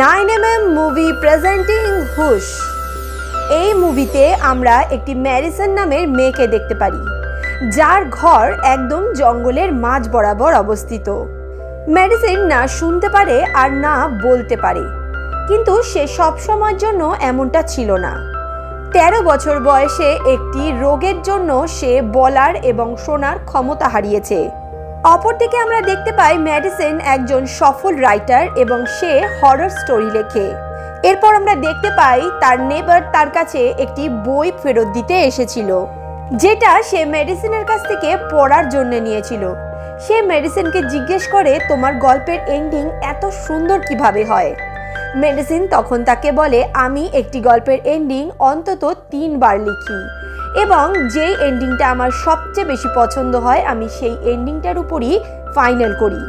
Nine M M movie presenting hush. এই মুভিতে আমরা একটি ম্যারিসন নামের মেয়েকে দেখতে পারি, যার ঘর একদম জঙ্গলের মাঝ বরাবর অবস্থিত। ম্যাডিসিন না শুনতে পারে আর না বলতে পারে, কিন্তু সে সব সময়ের জন্য এমনটা ছিল না। তেরো বছর বয়সে একটি রোগের জন্য সে বলার এবং শোনার ক্ষমতা হারিয়েছে। অপরদিকে আমরা দেখতে পাই ম্যাডিসিন একজন সফল রাইটার এবং সে হরর স্টোরি লেখে। এরপর আমরা দেখতে পাই তার নেবার তার কাছে একটি বই ফেরত দিতে এসেছিল, যেটা সে মেডিসিনের কাছ থেকে পড়ার জন্য নিয়েছিল। সে মেডিসিনকে জিজ্ঞেস করে, তোমার গল্পের এন্ডিং এত সুন্দর কীভাবে হয়? মেডিসিন তখন তাকে বলে, আমি একটি গল্পের এন্ডিং অন্তত তিনবার লিখি। এবং যেই এন্ডিংটা আমার সবচেয়ে বেশি পছন্দ হয়, আমি সেই এন্ডিংটার উপরই ফাইনাল করি।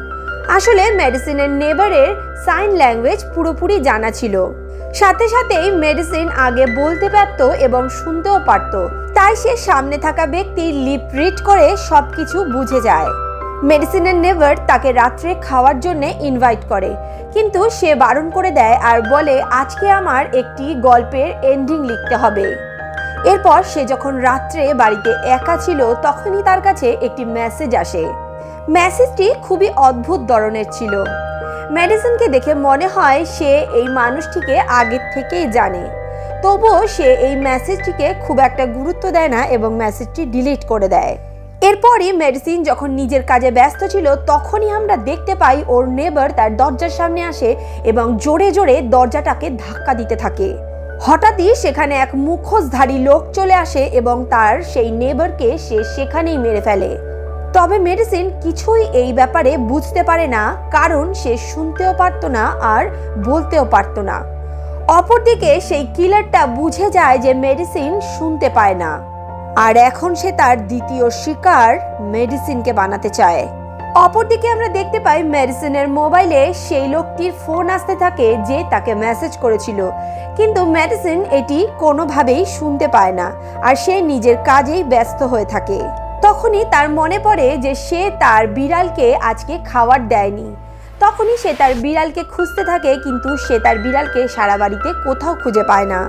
আসলে মেডিসিনের নেবারের সাইন ল্যাঙ্গুয়েজ পুরোপুরি জানা ছিল। সাথে সাথেই মেডিসিন আগে বলতে পারত এবং শুনতেও পারত। তাই সে সামনে থাকা ব্যক্তি লিপ রিড করে সব কিছু বুঝে যায়। মেডিসিনের নেভার তাকে রাত্রে খাওয়ার জন্য ইনভাইট করে। কিন্তু সে বারণ করে দেয় আর বলে, আজকে আমার একটি গল্পের এন্ডিং লিখতে হবে। এরপর সে যখন রাত্রে বাড়িতে একা ছিল, তখনই তার কাছে একটি মেসেজ আসে। মেসেজটি খুবই অদ্ভুত ধরনের ছিল। মেডিসিনকে দেখে মনে হয় সে এই মানুষটিকে আগের থেকেই জানে। তবুও সে এই মেসেজটিকে খুব একটা গুরুত্ব দেয় না এবং মেসেজটি ডিলিট করে দেয়। এরপরই মেডিসিন যখন নিজের কাজে ব্যস্ত ছিল, তখনই আমরা দেখতে পাই ওর নেবার তার দরজার সামনে আসে এবং জোরে জোরে দরজাটাকে ধাক্কা দিতে থাকে। হঠাৎই সেখানে এক মুখোশধারী লোক চলে আসে এবং তার সেই নেবারকে সে সেখানেই মেরে ফেলে। তবে মেডিসিন কিছুই এই ব্যাপারে বুঝতে পারে না, কারণ সে শুনতেও পারতো না আর বলতেও পারতো না। অপরদিকে সেই কিলারটা বুঝে যায় যে মেডিসিন শুনতে পায় না। আর এখন সে তার দ্বিতীয় শিকার মেডিসিনকে বানাতে চায়। অপরদিকে আমরা দেখতে পাই মেডিসিনের মোবাইলে সেই লোকটির ফোন আসতে থাকে যে তাকে মেসেজ করেছিল। কিন্তু মেডিসিন এটি কোনোভাবেই শুনতে পায় না আর সে নিজের কাজেই ব্যস্ত হয়ে থাকে। তখনই তার মনে পড়ে যে সে তার বিড়ালকে আজকে খাবার দেয়নি। তখনই সে তার বিড়ালকে খুঁজতে থাকে কিন্তু সে তার বিড়ালকে সারা বাড়িতে কোথাও খুঁজে পায় না।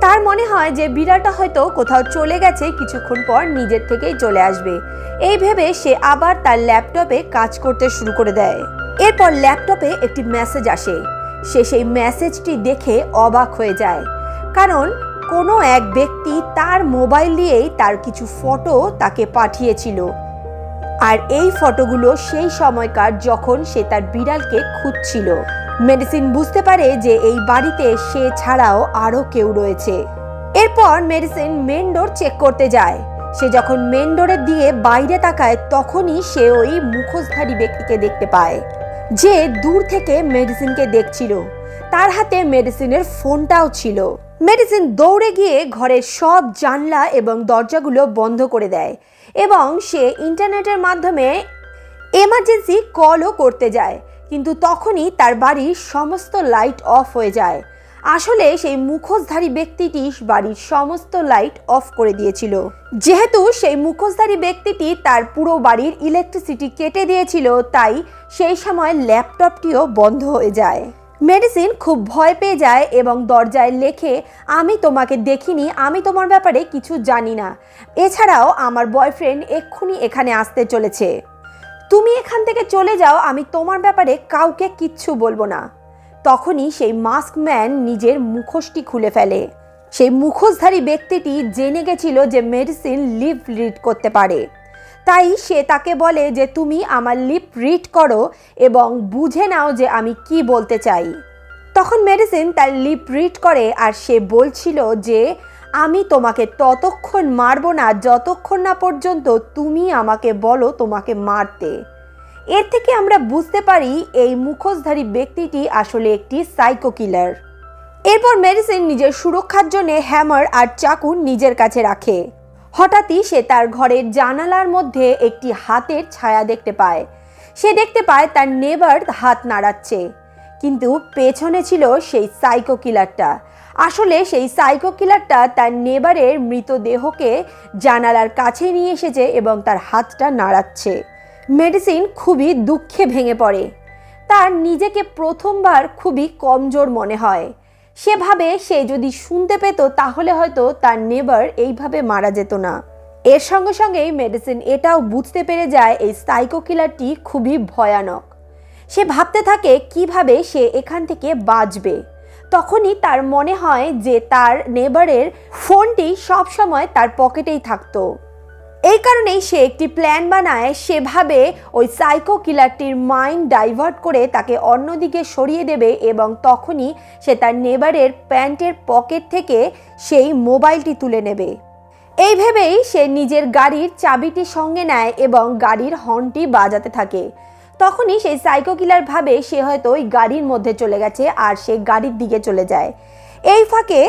তার মনে হয় যে বিড়ালটা হয়তো কোথাও চলে গেছে কিছুক্ষণ পর নিজের থেকেই চলে আসবে। এই ভেবে সে আবার তার ল্যাপটপে কাজ করতে শুরু করে দেয়। এরপর ল্যাপটপে একটি মেসেজ আসে। সে সেই মেসেজটি দেখে অবাক হয়ে যায়। কারণ কোনো এক ব্যক্তি তার মোবাইল দিয়েই তার কিছু ফটো তাকে পাঠিয়েছিল। আর এই ফটোগুলো সেই সময়কার যখন সে তার বিড়ালকে খুঁজছিল। মেডিসিন বুঝতে পারে যে এই বাড়িতে সে ছাড়াও আরও কেউ রয়েছে। এরপর মেডিসিন মেন ডোর চেক করতে যায়। সে যখন মেন ডোরের দিয়ে বাইরে তাকায়, তখনই সে ওই মুখোশধারী ব্যক্তিকে দেখতে পায়, যে দূর থেকে মেডিসিনকে দেখছিল। তার হাতে মেডিসিনের ফোনটাও ছিল। মেডিসিন দৌড়ে গিয়ে ঘরের সব জানলা এবং দরজাগুলো বন্ধ করে দেয় এবং সে ইন্টারনেটের মাধ্যমে এমার্জেন্সি কলও করতে যায়। কিন্তু তখনই তার বাড়ির সমস্ত লাইট অফ হয়ে যায়। আসলে সেই মুখোশধারী ব্যক্তিটি বাড়ির সমস্ত লাইট অফ করে দিয়েছিল। যেহেতু সেই মুখোশধারী ব্যক্তিটি তার পুরো বাড়ির ইলেকট্রিসিটি কেটে দিয়েছিল, তাই সেই সময় ল্যাপটপটিও বন্ধ হয়ে যায়। মেডিসিন খুব ভয় পেয়ে যায় এবং দরজায় লেখে, আমি তোমাকে দেখিনি, আমি তোমার ব্যাপারে কিছু জানি না। এছাড়াও আমার বয়ফ্রেন্ড এক্ষুনি এখানে আসতে চলেছে। তুমি এখান থেকে চলে যাও, আমি তোমার ব্যাপারে কাউকে কিচ্ছু বলব না। তখনই সেই মাস্ক ম্যান নিজের মুখোশটি খুলে ফেলে। সেই মুখোশধারী ব্যক্তিটি জেনে গেছিল যে মেডিসিন লিপ রিড করতে পারে। তাই সে তাকে বলে যে, তুমি আমার লিপ রিড করো এবং বুঝে নাও যে আমি কি বলতে চাই। তখন মেডিসিন তার লিপ রিড করে আর সে বলছিল যে আমি তোমাকে ততক্ষণ মারবো না, যতক্ষণ না পর্যন্ত তুমি আমাকে বলো তোমাকে মারতে। এর থেকে আমরা বুঝতে পারি এই মুখোশধারী ব্যক্তিটি আসলে একটি সাইকো কিলার এরপর মেডিসিন নিজের সুরক্ষার জন্য হ্যামার আর চাকু নিজের কাছে রাখে। হঠাৎই সে তার ঘরের জানালার মধ্যে একটি হাতের ছায়া দেখতে পায়। সে দেখতে পায় তার নেবার হাত নাড়াচ্ছে। কিন্তু পেছনে ছিল সেই সাইকো কিলারটা আসলে সেই সাইকো কিলারটা তার নেবারের মৃতদেহকে জানালার কাছে নিয়ে এসেছে এবং তার হাতটা নাড়াচ্ছে। মেডিসিন খুবই দুঃখে ভেঙে পড়ে। তার নিজেকে প্রথমবার খুবই কমজোর মনে হয়। সে ভাবে সে যদি শুনতে পেত, তাহলে হয়তো তার নেবার এইভাবে মারা যেত না। এর সঙ্গে সঙ্গেই মেডিসিন এটাও বুঝতে পেরে যায়, এই সাইকো কিলারটি খুবই ভয়ানক। সে ভাবতে থাকে, কীভাবে সে এখান থেকে বাঁচবে? তখনই তার মনে হয় যে তার নেবারের ফোনটি সবসময় তার পকেটেই থাকতো। এই কারণেই সে একটি প্ল্যান বানায় সেভাবে ওই সাইকো কিলারটির মাইন্ড ডাইভার্ট করে তাকে অন্যদিকে সরিয়ে দেবে এবং তখনই সে তার নেবারের প্যান্টের পকেট থেকে সেই মোবাইলটি তুলে নেবে। এই ভেবেই সে নিজের গাড়ির চাবিটি সঙ্গে নেয় এবং গাড়ির হর্নটি বাজাতে থাকে। তখনই সেই সাইকো কিলার ভাবে সে হয়তো ওই গাড়ির মধ্যে চলে গেছে আর সে গাড়ির দিকে চলে যায়। এই ফাঁকে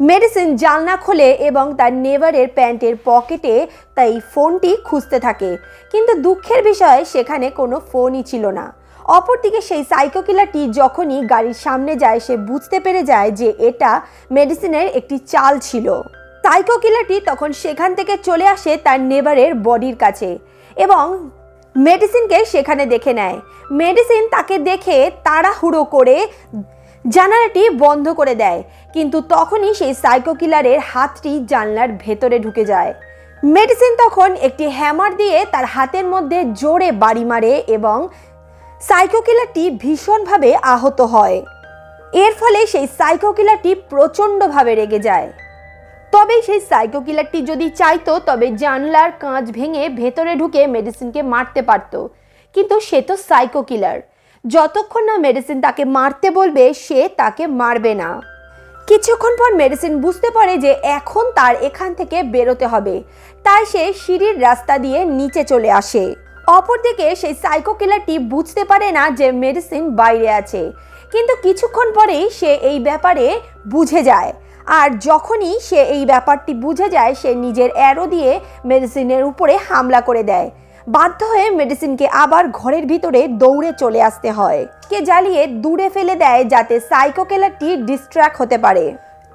মেডিসিন জানলা খোলে এবং তার নেভারের প্যান্টের পকেটে তাই ফোনটি খুঁজতে থাকে। কিন্তু দুঃখের বিষয়, সেখানে কোনো ফোনই ছিল না। অপরদিকে সেই সাইকো কিলারটি যখনই গাড়ির সামনে যায়, সে বুঝতে পেরে যায় যে এটা মেডিসিনের একটি চাল ছিল। সাইকো কিলারটি তখন সেখান থেকে চলে আসে তার নেভারের বডির কাছে এবং মেডিসিনকে সেখানে দেখে নেয়। মেডিসিন তাকে দেখে তাড়াহুড়ো করে জানালাটি বন্ধ করে দেয়, কিন্তু তখনই সেই সাইকো কিলারের হাতটি জানলার ভেতরে ঢুকে যায়। মেডিসিন তখন একটি হ্যামার দিয়ে তার হাতের মধ্যে জোরে বাড়ি মারে এবং সাইকো কিলারটি ভীষণভাবে আহত হয়। এর ফলে সেই সাইকো কিলারটি প্রচণ্ডভাবে রেগে যায়। তবে সেই সাইকো কিলারটি যদি চাইতো, তবে জানলার কাঁচ ভেঙে ভেতরে ঢুকে মেডিসিনকে মারতে পারতো। কিন্তু সে তো সাইকো কিলার যতক্ষণ না মেডিসিন তাকে মারতে বলবে, সে তাকে মারবে না। কিছুক্ষণ পর মেডিসিন বুঝতে পারে যে এখন তার এখান থেকে বেরোতে হবে। তাই সে সিঁড়ির রাস্তা দিয়ে নিচে চলে আসে। অপরদিকে সেই সাইকো কিলারটি বুঝতে পারে না যে মেডিসিন বাইরে আছে। কিন্তু কিছুক্ষণ পরেই সে এই ব্যাপারে বুঝে যায়। আর যখনই সে এই ব্যাপারটি বুঝে যায়, সে নিজের অ্যারো দিয়ে মেডিসিনের উপরে হামলা করে দেয়। বাধ্য হয়ে মেডিসিনকে আবার ঘরের ভিতরে দৌড়ে চলে আসতে হয়। কে জ্বালিয়ে দূরে ফেলে দেয় যাতে সাইকো কিলারটি ডিস্ট্র্যাক্ট হতে পারে।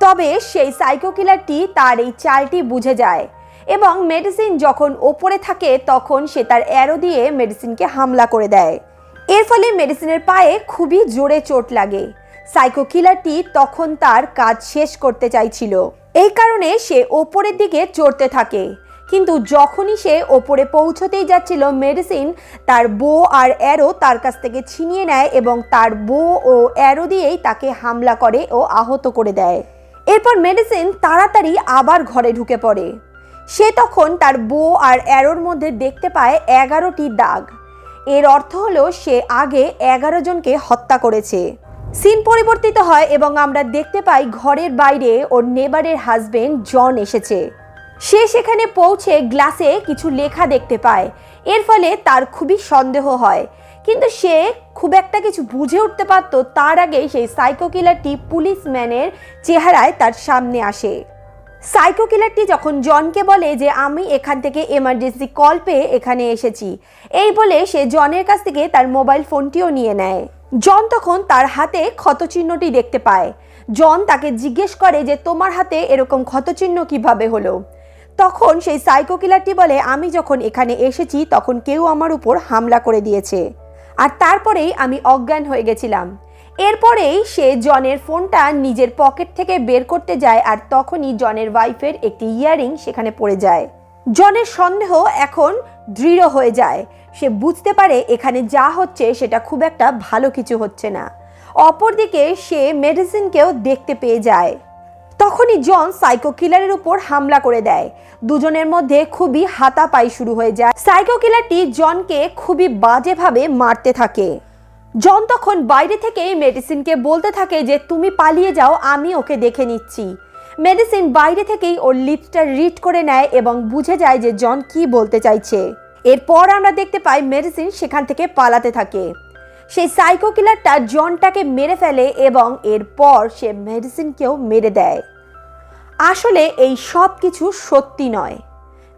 তবে সেই সাইকো কিলারটি তার এই চালটি বুঝে যায় এবং মেডিসিন যখন ওপরে থাকে, তখন সে তার অ্যারো দিয়ে মেডিসিনকে হামলা করে দেয়। এর ফলে মেডিসিনের পায়ে খুবই জোরে চোট লাগে। সাইকো কিলারটি তখন তার কাজ শেষ করতে চাইছিল। এই কারণে সে ওপরের দিকে চড়তে থাকে। কিন্তু যখনই সে ওপরে পৌঁছতেই যাচ্ছিল মেডিসিন তার বো আর অ্যারো তার কাছ থেকে ছিনিয়ে নেয় এবং তার বো ও অ্যারো দিয়েই তাকে হামলা করে ও আহত করে দেয়। এরপর মেডিসিন তাড়াতাড়ি আবার ঘরে ঢুকে পড়ে। সে তখন তার বো আর অ্যারোর মধ্যে দেখতে পায় এগারোটি দাগ। এর অর্থ হলো সে আগে এগারো জনকে হত্যা করেছে। সিন পরিবর্তিত হয় এবং আমরা দেখতে পাই ঘরের বাইরে ওর নেবারের হাজবেন্ড জন এসেছে। সে সেখানে পৌঁছে গ্লাসে কিছু লেখা দেখতে পায়। এর ফলে তার খুবই সন্দেহ হয়। কিন্তু সে খুব একটা কিছু বুঝে উঠতে পারত তার আগেই সেই সাইকো কিলারটি পুলিশম্যানের চেহারায় তার সামনে আসে। সাইকো কিলারটি যখন জনকে বলে যে, আমি এখান থেকে এমার্জেন্সি কল পেয়ে এখানে এসেছি। এই বলে সে জনের কাছ থেকে তার মোবাইল ফোনটিও নিয়ে নেয়। জন তখন তার হাতে ক্ষতচিহ্নটি দেখতে পায়। জন তাকে জিজ্ঞেস করে যে, তোমার হাতে এরকম ক্ষতচিহ্ন কীভাবে হলো? তখন সেই সাইকো কিলারটি বলে, আমি যখন এখানে এসেছি, তখন কেউ আমার উপর হামলা করে দিয়েছে। আর তারপরেই আমি অজ্ঞান হয়ে গেছিলাম। এরপরেই সে জনের ফোনটা নিজের পকেট থেকে বের করতে যায় আর তখনই জনের ওয়াইফের একটি ইয়ারিং সেখানে পড়ে যায়। জনের সন্দেহ এখন দৃঢ় হয়ে যায়। সে বুঝতে পারে এখানে যা হচ্ছে সেটা খুব একটা ভালো কিছু হচ্ছে না। অপরদিকে সে মেডিসিনকেও দেখতে পেয়ে যায়। তখনই জন সাইকো কিলারের উপর হামলা করে দেয়। দুজনের মধ্যে খুবই হাতাপাই শুরু হয়ে যায়। সাইকো কিলারটি জনকে খুবই বাজেভাবে মারতে থাকে। জন তখন বাইরে থেকে মেডিসিনকে বলতে থাকে যে, তুমি পালিয়ে যাও, আমি ওকে দেখে নিচ্ছি। মেডিসিন বাইরে থেকেই ওর লিপসটা রিড করে নেয় এবং বুঝে যায় যে জন কি বলতে চাইছে। এরপর আমরা দেখতে পাই মেডিসিন সেখান থেকে পালাতে থাকে। সেই সাইকো কিলারটা জনটাকে মেরে ফেলে এবং এরপর সে মেডিসিনকেও মেরে দেয়। আসলে এই সব কিছু সত্যি নয়।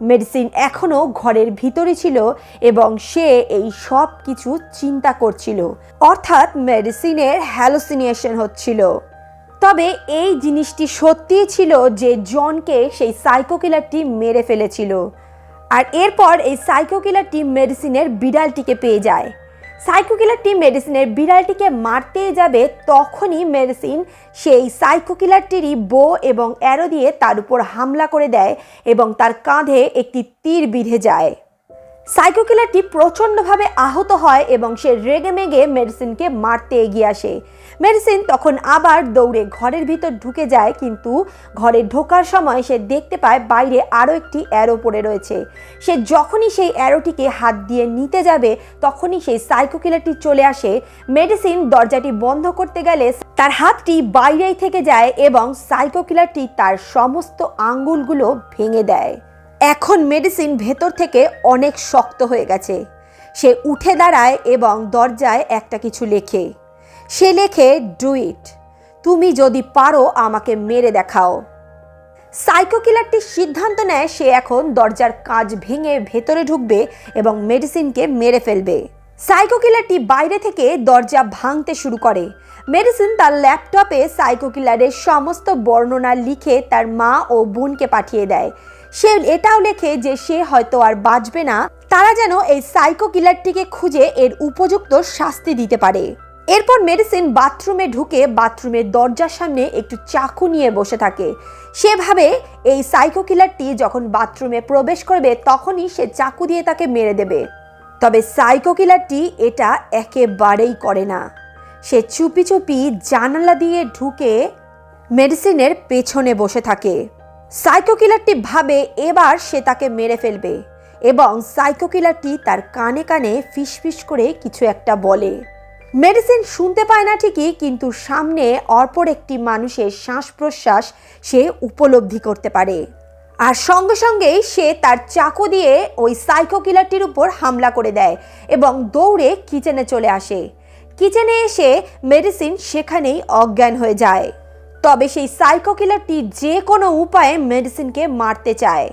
মেডিসিন এখনও ঘরের ভিতরে ছিল এবং সে এই সব কিছু চিন্তা করছিল। অর্থাৎ মেডিসিনের হ্যালোসিনিয়েশন হচ্ছিল। তবে এই জিনিসটি সত্যিই ছিল যে জনকে সেই সাইকো কিলারটি মেরে ফেলেছিল। আর এরপর এই সাইকো কিলারটি মেডিসিনের বিড়ালটিকে পেয়ে যায়। সাইকো কিলারটি মেডিসিনের বিড়ালটিকে মারতে যাবে তখনই মেডিসিন সেই সাইকো কিলারটিরই বো এবং অ্যারো দিয়ে তার উপর হামলা করে দেয় এবং তার কাঁধে একটি তীর বিঁধে যায়। সাইকো কিলারটি প্রচণ্ডভাবে আহত হয় এবং সে রেগে মেগে মেডিসিনকে মারতে এগিয়ে আসে। মেডিসিন তখন আবার দৌড়ে ঘরের ভিতর ঢুকে যায়, কিন্তু ঘরে ঢোকার সময় সে দেখতে পায় বাইরে আরও একটি অ্যারো পড়ে রয়েছে। সে যখনই সেই অ্যারোটিকে হাত দিয়ে নিতে যাবে, তখনই সেই সাইকো কিলারটি চলে আসে। মেডিসিন দরজাটি বন্ধ করতে গেলে তার হাতটি বাইরেই থেকে যায় এবং সাইকো কিলারটি তার সমস্ত আঙ্গুলগুলো ভেঙে দেয়। এখন মেডিসিন ভেতর থেকে অনেক শক্ত হয়ে গেছে। সে উঠে দাঁড়ায় এবং দরজায় একটা কিছু লেখে। সে লেখে ডু ইট তুমি যদি পারো, আমাকে মেরে দেখাও। সাইকো কিলারটি সিদ্ধান্ত নেয়, সে এখন দরজার কাজ ভেঙে ভেতরে ঢুকবে এবং মেডিসিনকে মেরে ফেলবে। সাইকো কিলারটি বাইরে থেকে দরজা ভাঙতে শুরু করে। মেডিসিন তার ল্যাপটপে সাইকো কিলারের সমস্ত বর্ণনা লিখে তার মা ও বোনকে পাঠিয়ে দেয়। সে এটাও লেখে যে সে হয়তো আর বাঁচবে না, তারা যেন এই সাইকো কিলারটিকে খুঁজে এর উপযুক্ত শাস্তি দিতে পারে। এরপর মেডিসিন বাথরুমে ঢুকে বাথরুমের দরজার সামনে একটু চাকু নিয়ে বসে থাকে। সেভাবে এই সাইকো কিলারটি যখন বাথরুমে প্রবেশ করবে, তখনই সে চাকু দিয়ে তাকে মেরে দেবে। তবে সাইকো কিলারটি এটা একেবারেই করে না। সে চুপি চুপি জানালা দিয়ে ঢুকে মেডিসিনের পেছনে বসে থাকে। সাইকো কিলারটি ভাবে এবার সে তাকে মেরে ফেলবে এবং সাইকো কিলারটি তার কানে কানে ফিসফিস করে কিছু একটা বলে। মেডিসিন শুনতে পায় না ঠিকই, কিন্তু সামনে অপর একটি মানুষের শ্বাস প্রশ্বাস সে উপলব্ধি করতে পারে। আর সঙ্গে সঙ্গেই সে তার চাকু দিয়ে ওই সাইকো কিলারটির উপর হামলা করে দেয় এবং দৌড়ে কিচেনে চলে আসে। কিচেনে এসে মেডিসিন সেখানেই অজ্ঞান হয়ে যায়। তবে সেই সাইকো কিলারটি যে কোনো উপায়ে মেডিসিনকে মারতে চায়।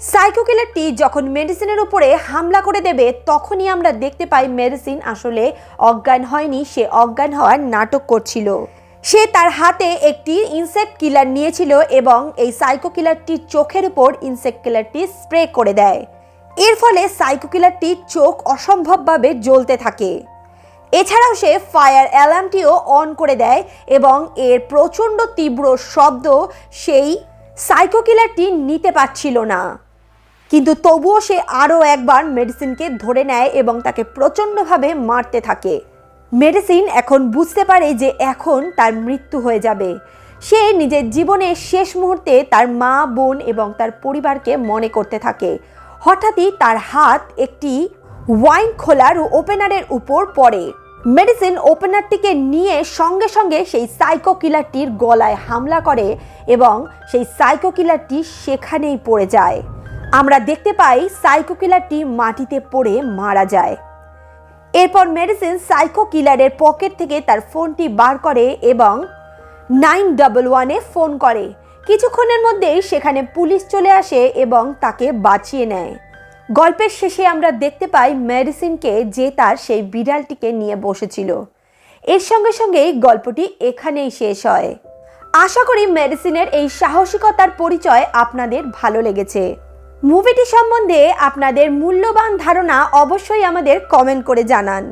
সাইকো কিলারটি যখন মেডিসিনের উপরে হামলা করে দেবে, তখনই আমরা দেখতে পাই মেডিসিন আসলে অজ্ঞান হয়নি, সে অজ্ঞান হওয়ার নাটক করছিল। সে তার হাতে একটি ইনসেক্ট কিলার নিয়েছিল এবং এই সাইকো কিলারটির চোখের উপর ইনসেক্ট কিলারটি স্প্রে করে দেয়। এর ফলে সাইকো কিলারটির চোখ অসম্ভবভাবে জ্বলতে থাকে। এছাড়াও সে ফায়ার অ্যালার্মটিও অন করে দেয় এবং এর প্রচণ্ড তীব্র শব্দ সেই সাইকো কিলারটি নিতে পারছিল না। কিন্তু তবুও সে আরও একবার মেডিসিনকে ধরে নেয় এবং তাকে প্রচণ্ডভাবে মারতে থাকে। মেডিসিন এখন বুঝতে পারে যে এখন তার মৃত্যু হয়ে যাবে। সে নিজের জীবনের শেষ মুহূর্তে তার মা, বোন এবং তার পরিবারকে মনে করতে থাকে। হঠাৎই তার হাত একটি ওয়াইন খোলার ওপেনারের উপর পড়ে। মেডিসিন ওপেনারটিকে নিয়ে সঙ্গে সঙ্গে সেই সাইকো কিলারটির গলায় হামলা করে এবং সেই সাইকো কিলারটি সেখানেই পড়ে যায়। আমরা দেখতে পাই সাইকো কিলারটি মাটিতে পড়ে মারা যায়। এরপর মেডিসিন সাইকো কিলারের পকেট থেকে তার ফোনটি বার করে এবং নাইন ডাবল ওয়ানে ফোন করে। কিছুক্ষণের মধ্যেই সেখানে পুলিশ চলে আসে এবং তাকে বাঁচিয়ে নেয়। গল্পের শেষে আমরা দেখতে পাই মেডিসিনকে যে তার সেই বিড়ালটিকে নিয়ে বসেছিল। এর সঙ্গে সঙ্গেই গল্পটি এখানেই শেষ হয়। আশা করি মেডিসিনের এই সাহসিকতার পরিচয় আপনাদের ভালো লেগেছে। মুভিটি সম্বন্ধে আপনাদের মূল্যবান ধারণা অবশ্যই আমাদের কমেন্ট করে জানান।